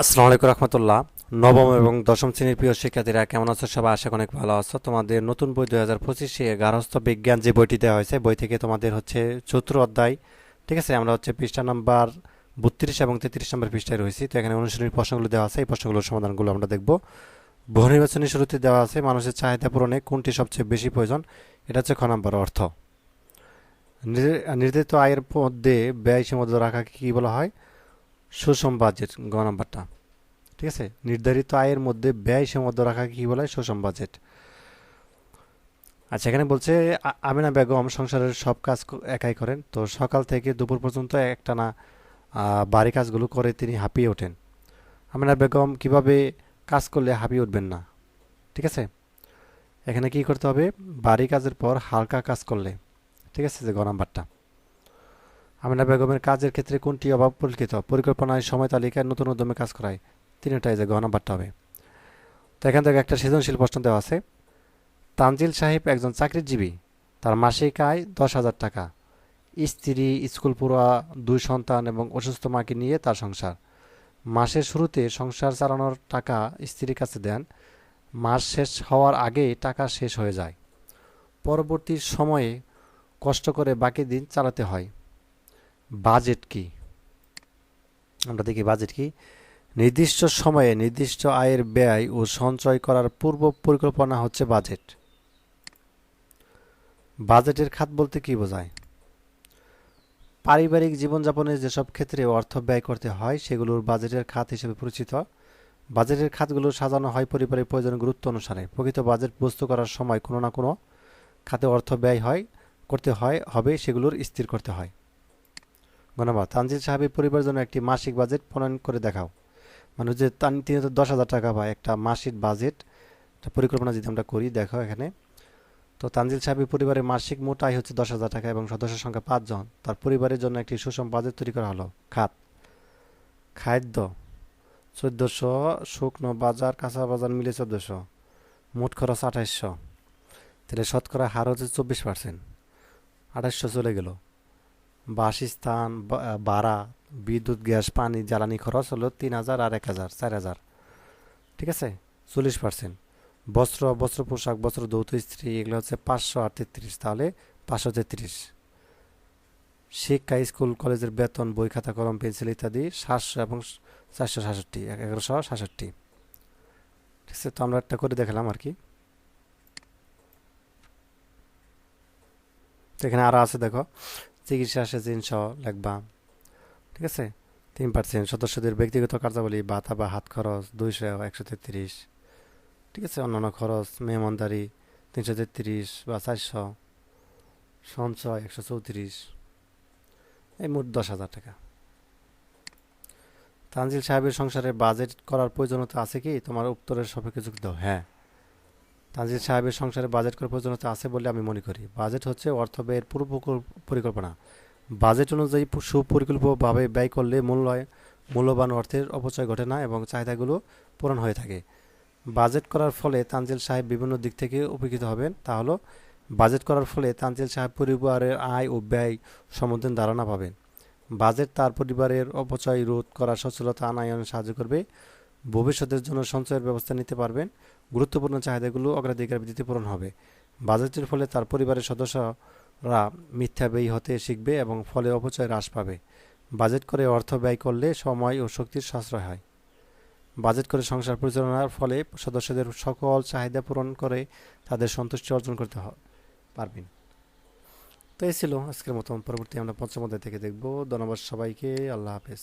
আসসালামু আলাইকুম রহমতুল্লাহ। নবম এবং দশম শ্রেণির প্রিয় শিক্ষার্থীরা কেমন আছো? সবাই আশা অনেক ভালো আছো। তোমাদের নতুন বই দুই হাজার পঁচিশে গার্হস্থ্য বিজ্ঞান যে বইটি দেওয়া হয়েছে, বই থেকে তোমাদের হচ্ছে চতুর্থ অধ্যায়, ঠিক আছে? আমরা হচ্ছে পৃষ্ঠা নাম্বার বত্রিশ এবং তেত্রিশ নম্বর পৃষ্ঠায় রয়েছি। তো এখানে অনুশীলনীর প্রশ্নগুলো দেওয়া আছে, এই প্রশ্নগুলোর সমাধানগুলো আমরা দেখব। বহু নির্বাচনী শুরুতে দেওয়া আছে, মানুষের চাহিদা পূরণে কোনটি সবচেয়ে বেশি প্রয়োজন? এটা হচ্ছে খ নম্বর অর্থ। নির- নির্ধারিত আয়ের মধ্যে ব্যয় সীমাবদ্ধ রাখাকে কী বলা হয়? সুষম বাজেট, গ নাম্বারটা। ঠিক আছে? নির্ধারিত আয়ের মধ্যে ব্যয় সীমাবদ্ধ রাখা কি বলা? হয় সুষম বাজেট। আচ্ছা এখানে বলছে আমিনা বেগম সংসারের সব কাজ একাই করেন। তো সকাল থেকে দুপুর পর্যন্ত একটানা বাড়ি কাজগুলো করে তিনি হাঁপিয়ে ওঠেন। আমিনা বেগম কীভাবে কাজ করলে হাঁপিয়ে উঠবেন না? ঠিক আছে? এখানে কি করতে হবে? বাড়ি কাজের পর হালকা কাজ করলে। ঠিক আছে যে গ নাম্বারটা। আমিনা বেগমের কাজের ক্ষেত্রে কোনটি অভাব পরিলক্ষিত পরিকল্পনায় সময় তালিকায় নতুন উদ্যমে কাজ করায় তিনটাই যে গহনা নাম্বারটা হবে। তো এখান থেকে একটা সৃজনশীল প্রশ্ন দেওয়া আছে। তানজিল সাহেব একজন চাকরিজীবী। তার মাসিক আয় দশ হাজার টাকা। স্ত্রী, স্কুল পড়ুয়া, দুই সন্তান এবং অসুস্থ মাকে নিয়ে তার সংসার। মাসের শুরুতে সংসার চালানোর টাকা স্ত্রীর কাছে দেন। মাস শেষ হওয়ার আগে টাকা শেষ হয়ে যায়। পরবর্তী সময়ে কষ্ট করে বাকি দিন চালাতে হয়। বাজেট কি? আমরা দেখি বাজেট কি? নির্দিষ্ট সময়ে নির্দিষ্ট আয়ের ব্যয় ও সঞ্চয় করার পূর্ব পরিকল্পনা হচ্ছে বাজেট। বাজেটের খাত বলতে কি বোঝায়? পারিবারিক জীবনযাপনে যেসব ক্ষেত্রে অর্থ ব্যয় করতে হয়, সেগুলোর বাজেটের খাত হিসেবে পরিচিত। বাজেটের খাতগুলো সাজানো হয় পরিবারের প্রয়োজন গুরুত্ব অনুসারে। প্রকৃত বাজেট প্রস্তুত করার সময় কোনো না কোনো খাতে অর্থ ব্যয় হয়, করতে হয়, হবে সেগুলোর স্থির করতে হয়। ধন্যবাদ তানজিল সাহেবের পরিবারের জন্য একটি মাসিক বাজেট প্রণয়ন করে দেখাও। মানে যে তান- তো দশ হাজার টাকা পায় একটা মাসিক বাজেট। পরিকল্পনা যদি আমরা করি, দেখো এখানে। তো তানজিল সাহেবের পরিবারের মাসিক মোট আয় হচ্ছে দশ হাজার টাকা এবং সদস্য সংখ্যা পাঁচজন তার পরিবারের জন্য একটি সুষম বাজেট তৈরি করা হলো। খাত খাদ্য। চোদ্দোশো শুকনো বাজার, কাঁচা বাজার মিলে চোদ্দোশো। মোট খরচ আঠাইশশো। তাহলে শতকরা হার হচ্ছে চব্বিশ পার্সেন্ট আঠাইশশো চলে গেল। বাসস্থান ভাড়া, বিদ্যুৎ, গ্যাস, পানি, জ্বালানি খরচ হলো তিন হাজার আর এক হাজার, চার হাজার। ঠিক আছে? চল্লিশ পার্সেন্ট। বস্ত্র বস্ত্র পোশাক, বস্ত্র দৌত স্ত্রী এগুলো হচ্ছে পাঁচশো আর তেত্রিশ, তাহলে পাঁচশো তেত্রিশ। শিক্ষা, স্কুল, কলেজের বেতন, বই খাতা, কলম, পেন্সিল ইত্যাদি সাতশো এবং চারশো সাতষট্টি, এগারোশো সাতষট্টি। ঠিক আছে? তো আমরা একটা করে দেখালাম আর কি। তো এখানে আরও আছে, দেখো। চিকিৎসা সেচিন সহ লাগবা ঠিক আছে? তিন পার্সেন্ট সদস্যদের ব্যক্তিগত কার্যাবলী, ভাতা বা হাত খরচ দুইশো একশো তেত্রিশ। ঠিক আছে? অন্যান্য খরচ, মেহমানদারি তিনশো তেত্রিশ বা চারশো। সঞ্চয় একশো চৌত্রিশ। এই মোট দশ হাজার টাকা। তানজিল সাহেবের সংসারে বাজেট করার প্রয়োজনীয়তা আছে কি? তোমার উত্তরের সপক্ষে যুক্ত হ্যাঁ। তানজিল সাহেবের সংসারে বাজেট করার প্রয়োজনীয়তা আছে বলে আমি মনে করি। বাজেট হচ্ছে অর্থ ব্যয়ের পূর্ব পরিকল্পনা। বাজেট অনুযায়ী সুপরিকল্পিতভাবে ব্যয় করলে মূল্যায় মূল্যবান অর্থের অপচয় ঘটে না এবং চাহিদাগুলো পূরণ হয়ে থাকে। বাজেট করার ফলে তানজিল সাহেব বিভিন্ন দিক থেকে উপকৃত হবেন। তা হলো, বাজেট করার ফলে তানজিল সাহেব পরিবারের আয় ও ব্যয় সম্বন্ধে ধারণা পাবেন। বাজেট তার পরিবারের অপচয় রোধ করার সচ্ছলতা আনায়নে সাহায্য করবে। ভবিষ্যতের জন্য সঞ্চয়ের ব্যবস্থা নিতে পারবেন। গুরুত্বপূর্ণ চাহিদাগুলো অগ্রাধিকার ভিত্তিতে পূরণ হবে। বাজেটের ফলে তার পরিবারের সদস্যরা মিথ্যা ব্যয়ী হতে শিখবে এবং ফলে অপচয় হ্রাস পাবে। বাজেট করে অর্থ ব্যয় করলে সময় ও শক্তির সাশ্রয় হয়। বাজেট করে সংসার পরিচালনার ফলে সদস্যদের সকল চাহিদা পূরণ করে তাদের সন্তুষ্টি অর্জন করতে পারবেন। তো এই ছিল আজকের মতো পরবর্তী আমরা পঞ্চম অধ্যায় থেকে দেখব। ধন্যবাদ সবাইকে। আল্লাহ হাফেজ।